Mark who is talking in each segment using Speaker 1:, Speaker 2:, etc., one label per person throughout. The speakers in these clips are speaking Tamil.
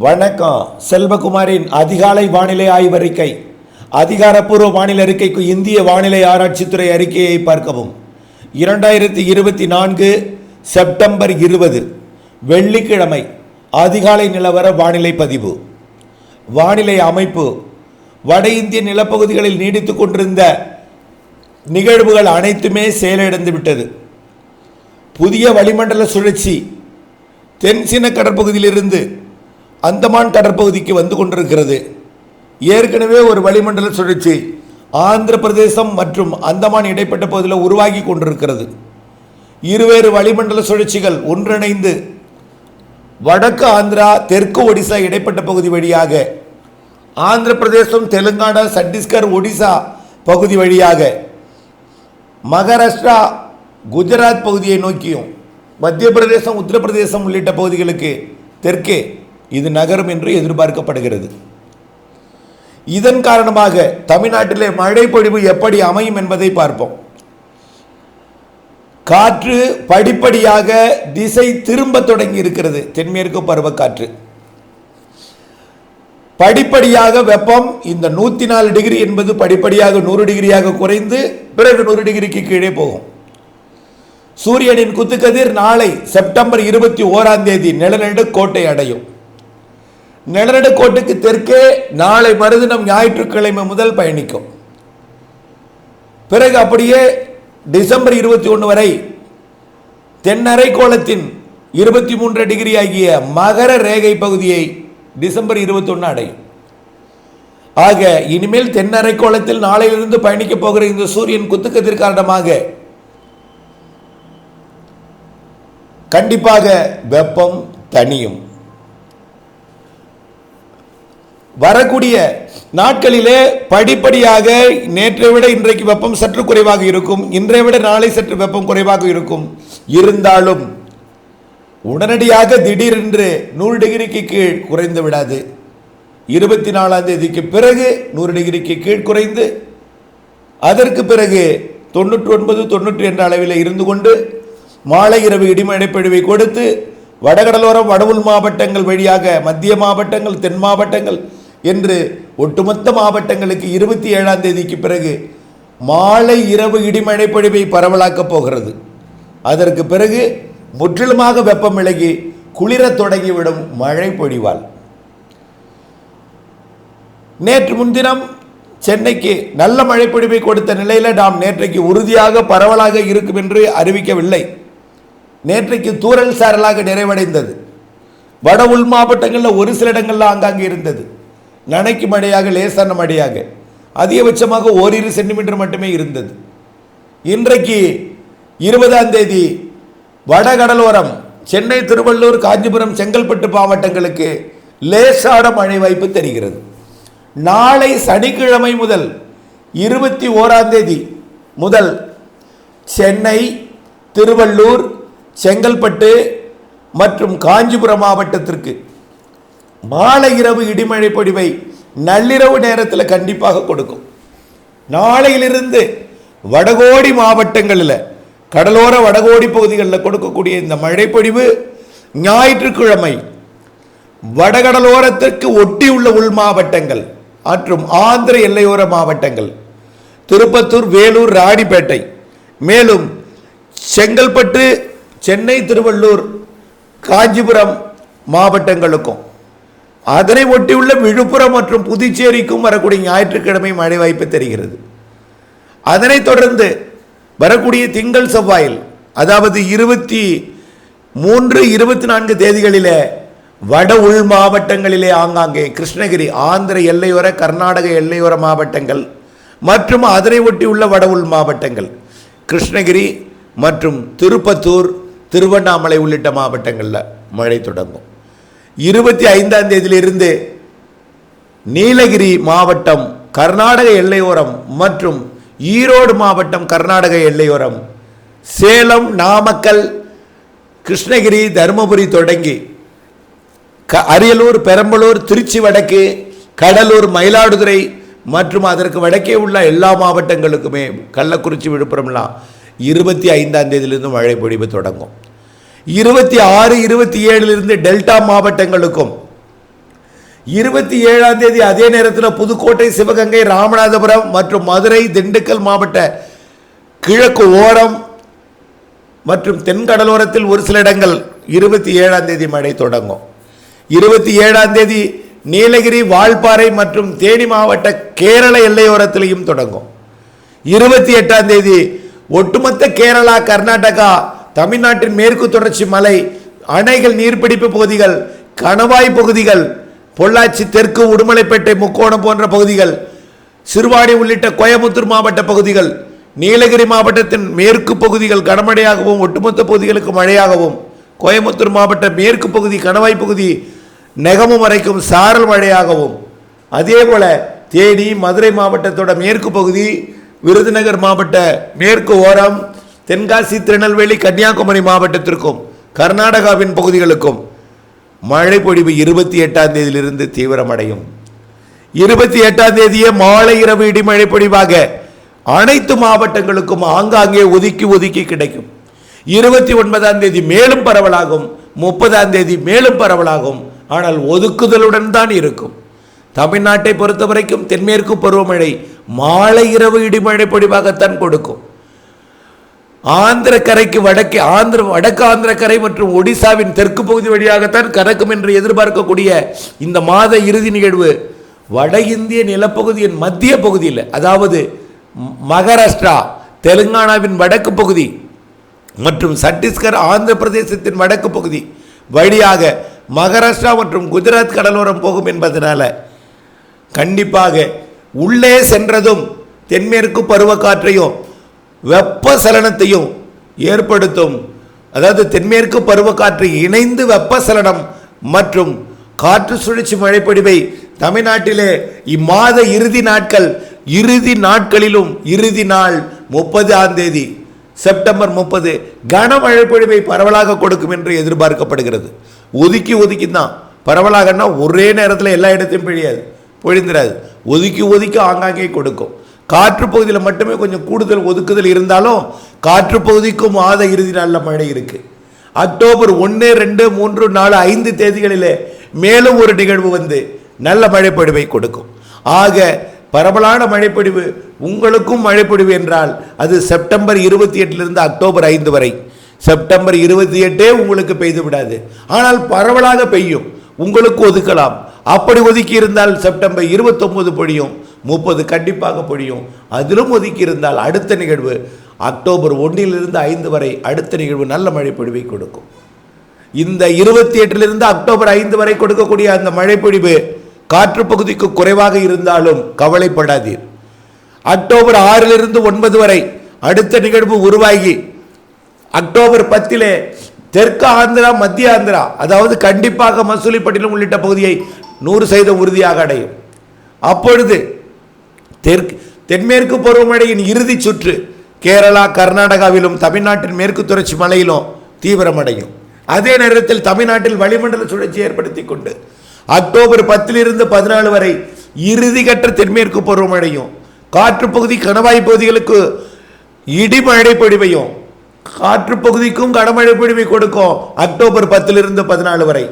Speaker 1: வணக்கம். செல்வகுமாரின் அதிகாலை வானிலை ஆய்வறிக்கை. அதிகாரப்பூர்வ வானிலை அறிக்கைக்கு இந்திய வானிலை ஆராய்ச்சித்துறை அறிக்கையை பார்க்கவும். இரண்டாயிரத்தி இருபத்தி நான்கு செப்டம்பர் இருபது வெள்ளிக்கிழமை அதிகாலை நிலவர வானிலை பதிவு. வானிலை அமைப்பு. வட இந்திய நிலப்பகுதிகளில் நீடித்துக் கொண்டிருந்த நிகழ்வுகள் அனைத்துமே செயலிழந்து விட்டது. புதிய வளிமண்டல சுழற்சி. தென்சீன கடற்பகுதியிலிருந்து அந்தமான் கடற்பகுதிக்கு வந்து கொண்டிருக்கிறது. ஏற்கனவே ஒரு வளிமண்டல சுழற்சி ஆந்திர பிரதேசம் மற்றும் அந்தமான் இடைப்பட்ட பகுதியில் உருவாகி கொண்டிருக்கிறது. இருவேறு வளிமண்டல சுழற்சிகள் ஒன்றிணைந்து வடக்கு ஆந்திரா தெற்கு ஒடிசா இடைப்பட்ட பகுதி வழியாக ஆந்திர பிரதேசம் தெலுங்கானா சத்தீஸ்கர் ஒடிசா பகுதி வழியாக மகாராஷ்டிரா குஜராத் பகுதியை நோக்கியும் மத்திய பிரதேசம் உத்தரப்பிரதேசம் உள்ளிட்ட பகுதிகளுக்கு தெற்கே இது நகரும் என்று எதிர்பார்க்கப்படுகிறது. இதன் காரணமாக தமிழ்நாட்டிலே மழை பொழிவு எப்படி அமையும் என்பதை பார்ப்போம். காற்று படிப்படியாக திசை திரும்ப தொடங்கி இருக்கிறது. தென்மேற்கு பருவக்காற்று. படிப்படியாக வெப்பம் இந்த நூற்றி நாலு டிகிரி என்பது படிப்படியாக நூறு டிகிரியாக குறைந்து பிறகு நூறு டிகிரிக்கு கீழே போகும். சூரியனின் குத்துக்கதிர் நாளை செப்டம்பர் இருபத்தி ஓராம் தேதி நிலநடு கோட்டை அடையும். நிழநடுக்கோட்டுக்கு தெற்கே நாளை மறுதினம் ஞாயிற்றுக்கிழமை முதல் பயணிக்கும். பிறகு அப்படியே டிசம்பர் இருபத்தி ஒன்று வரை தென்னரைக்கோளத்தின் இருபத்தி மூன்று டிகிரி ஆகிய மகர ரேகை பகுதியை டிசம்பர் இருபத்தொன்று அடையும். ஆக இனிமேல் தென்னரை கோலத்தில் நாளையிலிருந்து பயணிக்கப் போகிற இந்த சூரியன் குத்துக்கத்திற்கு காரணமாக கண்டிப்பாக வெப்பம் தனியும் வரக்கூடிய நாட்களிலே படிப்படியாக நேற்றை விட இன்றைக்கு வெப்பம் சற்று குறைவாக இருக்கும். இன்றை விட நாளை சற்று வெப்பம் குறைவாக இருக்கும். இருந்தாலும் உடனடியாக திடீரென்று நூறு டிகிரிக்கு கீழ் குறைந்து விடாது. இருபத்தி நாலாம் தேதிக்கு பிறகு நூறு டிகிரிக்கு கீழ் குறைந்து அதற்கு பிறகு தொண்ணூற்றி ஒன்பது தொண்ணூற்றி என்ற அளவில் இருந்து கொண்டு மாலை இரவு இடிமழைப்பொழிவை கொடுத்து வடகடலோரம் வடவுள் மாவட்டங்கள் வழியாக மத்திய மாவட்டங்கள் தென் மாவட்டங்கள் என்று ஒட்டுமொத்த மாவட்டங்களுக்கு இருபத்தி ஏழாம் தேதிக்கு பிறகு மாலை இரவு இடிமழைப்பொழிவை பரவலாக்கப் போகிறது. அதற்கு பிறகு முற்றிலுமாக வெப்பம் விலகி குளிரத் தொடங்கிவிடும் மழை பொழிவால். நேற்று முன்தினம் சென்னைக்கு நல்ல மழைப்பொழிவை கொடுத்த நிலையில் நாம் நேற்றைக்கு உறுதியாக பரவலாக இருக்கும் என்று அறிவிக்கவில்லை. நேற்றைக்கு தூறல் சாரலாக நிறைவடைந்தது. வட உள் மாவட்டங்களில் ஒரு சில இடங்களில் ஆங்காங்கே இருந்தது. நனைக்கு மழையாக லேசான மழையாக அதிகபட்சமாக ஓரிரு சென்டிமீட்டர் மட்டுமே இருந்தது. இன்றைக்கு இருபதாம் தேதி வடகடலோரம் சென்னை திருவள்ளூர் காஞ்சிபுரம் செங்கல்பட்டு மாவட்டங்களுக்கு லேசான மழை வாய்ப்பு தெரிகிறது. நாளை சனிக்கிழமை முதல் இருபத்தி ஓராம் தேதி முதல் சென்னை திருவள்ளூர் செங்கல்பட்டு மற்றும் காஞ்சிபுரம் மாவட்டத்திற்கு மாலை இரவு இடிமழை பொடிவை நள்ளிரவு நேரத்தில் கண்டிப்பாக கொடுக்கும். நாளையிலிருந்து வடகோடி மாவட்டங்களில் கடலோர வடகோடி பகுதிகளில் கொடுக்கக்கூடிய இந்த மழைப்பொழிவு ஞாயிற்றுக்கிழமை வடகடலோரத்திற்கு ஒட்டியுள்ள உள் மாவட்டங்கள் மற்றும் ஆந்திர எல்லையோர மாவட்டங்கள் திருப்பத்தூர் வேலூர் ராணிப்பேட்டை மேலும் செங்கல்பட்டு சென்னை திருவள்ளூர் காஞ்சிபுரம் மாவட்டங்களுக்கும். அதனை ஒட்டியுள்ள விழுப்புரம் மற்றும் புதுச்சேரிக்கும் வரக்கூடிய ஞாயிற்றுக்கிழமை மழை வாய்ப்பு தெரிகிறது. அதனைத் தொடர்ந்து வரக்கூடிய திங்கள் செவ்வாயில் அதாவது இருபத்தி மூன்று இருபத்தி நான்கு தேதிகளிலே வட உள் மாவட்டங்களிலே ஆங்காங்கே கிருஷ்ணகிரி ஆந்திர எல்லையோர கர்நாடக எல்லையோர மாவட்டங்கள் மற்றும் அதனை ஒட்டியுள்ள வட உள் மாவட்டங்கள் கிருஷ்ணகிரி மற்றும் திருப்பத்தூர் திருவண்ணாமலை உள்ளிட்ட மாவட்டங்களில் மழை தொடங்கும். இருபத்தி ஐந்தாம் தேதியிலிருந்து நீலகிரி மாவட்டம் கர்நாடக எல்லையோரம் மற்றும் ஈரோடு மாவட்டம் கர்நாடக எல்லையோரம் சேலம் நாமக்கல் கிருஷ்ணகிரி தருமபுரி தொடங்கி க அரியலூர் பெரம்பலூர் திருச்சி வடக்கு கடலூர் மயிலாடுதுறை மற்றும் அதற்கு வடக்கே உள்ள எல்லா மாவட்டங்களுக்குமே கள்ளக்குறிச்சி விழுப்புரம்லாம் இருபத்தி ஐந்தாம் தேதியிலிருந்து மழை பொழிவு தொடங்கும். இருபத்தி ஆறு இருபத்தி ஏழிலிருந்து டெல்டா மாவட்டங்களுக்கும். இருபத்தி ஏழாம் தேதி அதே நேரத்தில் புதுக்கோட்டை சிவகங்கை ராமநாதபுரம் மற்றும் மதுரை திண்டுக்கல் மாவட்ட கிழக்கு ஓரம் மற்றும் தென்கடலோரத்தில் ஒரு சில இடங்கள் இருபத்தி ஏழாம் தேதி மழை தொடங்கும். இருபத்தி ஏழாம் தேதி நீலகிரி வால்பாறை மற்றும் தேனி மாவட்ட கேரள எல்லையோரத்திலையும் தொடங்கும். இருபத்தி எட்டாம் தேதி ஒட்டுமொத்த கேரளா கர்நாடகா தமிழ்நாட்டின் மேற்கு தொடர்ச்சி மலை அணைகள் நீர்பிடிப்பு பகுதிகள் கணவாய் பகுதிகள் பொள்ளாச்சி தெற்கு உடுமலைப்பேட்டை முக்கோணம் போன்ற பகுதிகள் சிறுவாணி உள்ளிட்ட கோயமுத்தூர் மாவட்ட பகுதிகள் நீலகிரி மாவட்டத்தின் மேற்கு பகுதிகள் கனமழையாகவும் ஒட்டுமொத்த பகுதிகளுக்கு மழையாகவும் கோயமுத்தூர் மாவட்ட மேற்கு பகுதி கணவாய் பகுதி நெகமும் வரைக்கும் சாரல் மழையாகவும். அதே போல் தேனி மதுரை மாவட்டத்தோட மேற்கு பகுதி விருதுநகர் மாவட்ட மேற்கு ஓரம் தென்காசி திருநெல்வேலி கன்னியாகுமரி மாவட்டத்திற்கும் கர்நாடகாவின் பகுதிகளுக்கும் மழை பொழிவு இருபத்தி எட்டாம் தேதியிலிருந்து தீவிரமடையும். இருபத்தி எட்டாம் தேதியே மாலை இரவு இடிமழை பொழிவாக அனைத்து மாவட்டங்களுக்கும் ஆங்காங்கே ஒதுக்கி ஒதுக்கி கிடைக்கும். இருபத்தி ஒன்பதாம் தேதி மேலும் பரவலாகும் முப்பதாம் தேதி மேலும் பரவலாகும் ஆனால் ஒதுக்குதலுடன் தான் இருக்கும். தமிழ்நாட்டை பொறுத்தவரைக்கும் தென்மேற்கு பருவமழை மாலை இரவு இடிமழை பொழிவாகத்தான் கொடுக்கும். ஆந்திர கரைக்கு வடக்கே ஆந்திர வடக்கு ஆந்திர கரை மற்றும் ஒடிசாவின் தெற்கு பகுதி வழியாகத்தான் கறக்கும் என்று எதிர்பார்க்கக்கூடிய இந்த மாத இறுதி நிகழ்வு வட இந்திய நிலப்பகுதியின் மத்திய பகுதியில் அதாவது மகாராஷ்டிரா தெலுங்கானாவின் வடக்கு பகுதி மற்றும் சத்தீஸ்கர் ஆந்திர பிரதேசத்தின் வடக்கு பகுதி வழியாக மகாராஷ்டிரா மற்றும் குஜராத் கடலோரம் போகும் என்பதனால் கண்டிப்பாக உள்ளே சென்றதும் தென்மேற்கு பருவக்காற்றையும் வெப்பசலனத்தையும் ஏற்படுத்தும். அதாவது தென்மேற்கு பருவக்காற்று இணைந்து வெப்பசலனம் மற்றும் காற்று சுழற்சி மழைப்பொடிவை தமிழ்நாட்டிலே இம்மாத இறுதி நாட்கள் இறுதி நாட்களிலும் இறுதி நாள் முப்பதாம் தேதி செப்டம்பர் முப்பது கனமழை பொழிவை பரவலாக கொடுக்கும் என்று எதிர்பார்க்கப்படுகிறது. ஒதுக்கி ஒதுக்கி தான் பரவலாகன்னா ஒரே நேரத்தில் எல்லா இடத்தையும் பொழியாது பொழிந்துடாது ஒதுக்கி ஒதுக்கி ஆங்காங்கே கொடுக்கும். காற்று பகுதியில் மட்டுமே கொஞ்சம் கூடுதல் ஒதுக்குதல் இருந்தாலும் காற்று பகுதிக்கும் மாத இறுதி நாளில் மழை இருக்கு. அக்டோபர் ஒன்று ரெண்டு மூன்று நாலு ஐந்து தேதிகளிலே மேலும் ஒரு நிகழ்வு வந்து நல்ல மழைப்பொழிவை கொடுக்கும். ஆக பரவலான மழைப்பொழிவு உங்களுக்கும் மழைப்பொழிவு என்றால் அது செப்டம்பர் இருபத்தி எட்டிலிருந்து அக்டோபர் ஐந்து வரை. செப்டம்பர் இருபத்தி எட்டே உங்களுக்கு பெய்து விடாது. ஆனால் பரவலாக பெய்யும். உங்களுக்கு ஒதுக்கலாம். அப்படி ஒதுக்கி இருந்தால் செப்டம்பர் இருபத்தொம்போது பொழியும். முப்பது கண்டிப்பாக பொழியும். அதிலும் ஒதுக்கி இருந்தால் அடுத்த நிகழ்வு அக்டோபர் ஒன்றிலிருந்து ஐந்து வரை அடுத்த நிகழ்வு நல்ல மழை பொழிவை கொடுக்கும். இந்த இருபத்தி எட்டிலிருந்து அக்டோபர் ஐந்து வரை கொடுக்கக்கூடிய அந்த மழைப்பொழிவு காற்று பகுதிக்கு குறைவாக இருந்தாலும் கவலைப்படாதீர். அக்டோபர் ஆறிலிருந்து ஒன்பது வரை அடுத்த நிகழ்வு உருவாகி அக்டோபர் பத்திலே தெற்கு ஆந்திரா மத்திய ஆந்திரா அதாவது கண்டிப்பாக மசூலிப்பட்டினம் உள்ளிட்ட பகுதியை நூறு சதவீதம் உறுதியாக அடையும். அப்பொழுது தெற்கு தென்மேற்கு பருவமழையின் இறுதி சுற்று கேரளா கர்நாடகாவிலும் தமிழ்நாட்டின் மேற்கு தொடர்ச்சி மலையிலும் தீவிரமடையும். அதே நேரத்தில் தமிழ்நாட்டில் வளிமண்டல சுழற்சி ஏற்படுத்தி கொண்டு அக்டோபர் பத்திலிருந்து பதினாலு வரை இறுதிக்கட்ட தென்மேற்கு பருவமழையும் காற்று பகுதி கணவாய் பகுதிகளுக்கு இடிமழை பொழிவையும் காற்று பகுதிக்கும் கனமழை பொழிவை கொடுக்கும் அக்டோபர் பத்திலிருந்து பதினாலு வரை.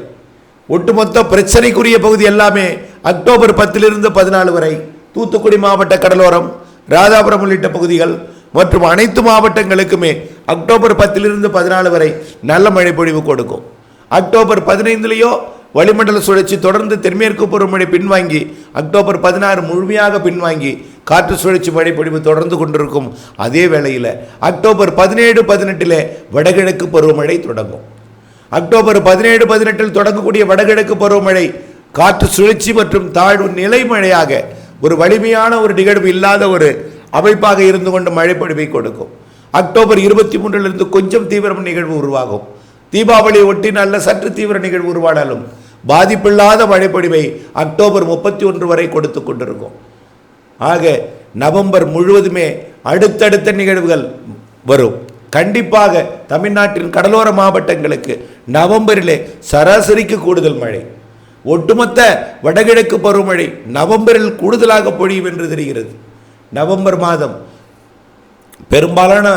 Speaker 1: ஒட்டுமொத்த பிரச்சனைக்குரிய பகுதி எல்லாமே அக்டோபர் பத்திலிருந்து பதினாலு வரை. தூத்துக்குடி மாவட்ட கடலோரம் ராதாபுரம் உள்ளிட்ட பகுதிகள் மற்றும் அனைத்து மாவட்டங்களுக்குமே அக்டோபர் பத்திலிருந்து பதினாலு வரை நல்ல மழை பொழிவு கொடுக்கும். அக்டோபர் பதினைந்துலேயோ வளிமண்டல சுழற்சி தொடர்ந்து தென்மேற்கு பருவமழை பின்வாங்கி அக்டோபர் பதினாறு முழுமையாக பின்வாங்கி காற்று சுழற்சி மழை பொழிவு தொடர்ந்து கொண்டிருக்கும் அதே வேளையில் அக்டோபர் பதினேழு பதினெட்டில் வடகிழக்கு பருவமழை தொடங்கும். அக்டோபர் பதினேழு பதினெட்டில் தொடங்கக்கூடிய வடகிழக்கு பருவமழை காற்று சுழற்சி மற்றும் தாழ்வு நிலை மழையாக ஒரு வலிமையான ஒரு நிகழ்வு இல்லாத ஒரு அமைப்பாக இருந்து கொண்டு மழைப்பொழிவை கொடுக்கும். அக்டோபர் இருபத்தி மூன்றிலிருந்து கொஞ்சம் தீவிரம் நிகழ்வு உருவாகும். தீபாவளியை ஒட்டி நல்ல சற்று தீவிர நிகழ்வு உருவானாலும் பாதிப்பில்லாத மழைப்பொழிவை அக்டோபர் முப்பத்தி ஒன்று வரை கொடுத்து கொண்டிருக்கும். ஆக நவம்பர் முழுவதுமே அடுத்தடுத்த நிகழ்வுகள் வரும். கண்டிப்பாக தமிழ்நாட்டின் கடலோர மாவட்டங்களுக்கு நவம்பரிலே சராசரிக்கு கூடுதல் மழை. ஒட்டுமொத்த வடகிழக்கு பருவமழை நவம்பரில் கூடுதலாக பொழியும் என்று தெரிகிறது. நவம்பர் மாதம் பெரும்பாலான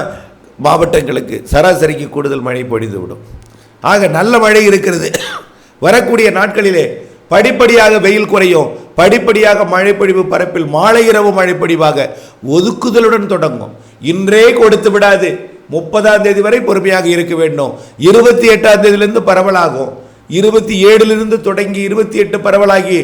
Speaker 1: மாவட்டங்களுக்கு சராசரிக்கு கூடுதல் மழை பொழிந்துவிடும். ஆக நல்ல மழை இருக்கிறது. வரக்கூடிய நாட்களிலே படிப்படியாக வெயில் குறையும். படிப்படியாக மழைப்பொழிவு பரப்பில் மாலை இரவு மழைப்பொழிவாக ஒதுக்குதலுடன் தொடங்கும். இன்றே கொடுத்து விடாது. முப்பதாம் தேதி வரை பொறுமையாக இருக்க வேண்டும். இருபத்தி எட்டாம் தேதியிலிருந்து பரவலாகும். இருபத்தி ஏழிலிருந்து தொடங்கி இருபத்தி எட்டு பரவலாகி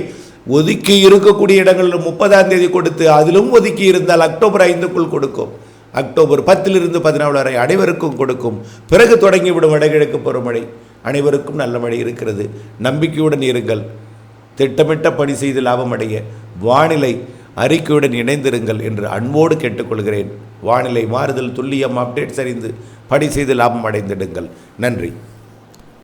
Speaker 1: ஒதுக்கி இருக்கக்கூடிய இடங்களில் முப்பதாம் தேதி கொடுத்து அதிலும் ஒதுக்கி இருந்தால் அக்டோபர் ஐந்துக்குள் கொடுக்கும். அக்டோபர் பத்திலிருந்து பதினாலு வரை அனைவருக்கும் கொடுக்கும். பிறகு தொடங்கிவிடும் வடகிழக்கு பருவமழை. அனைவருக்கும் நல்ல மழை இருக்கிறது. நம்பிக்கையுடன் இருங்கள். திட்டமிட்ட பணி செய்து லாபம் அடைய வானிலை அறிக்கையுடன் இணைந்திருங்கள் என்று அன்போடு கேட்டுக்கொள்கிறேன். வானிலை மாறுதல் துல்லியம் அப்டேட்ஸ் அறிந்து பணி செய்து லாபம் அடைந்திடுங்கள். நன்றி.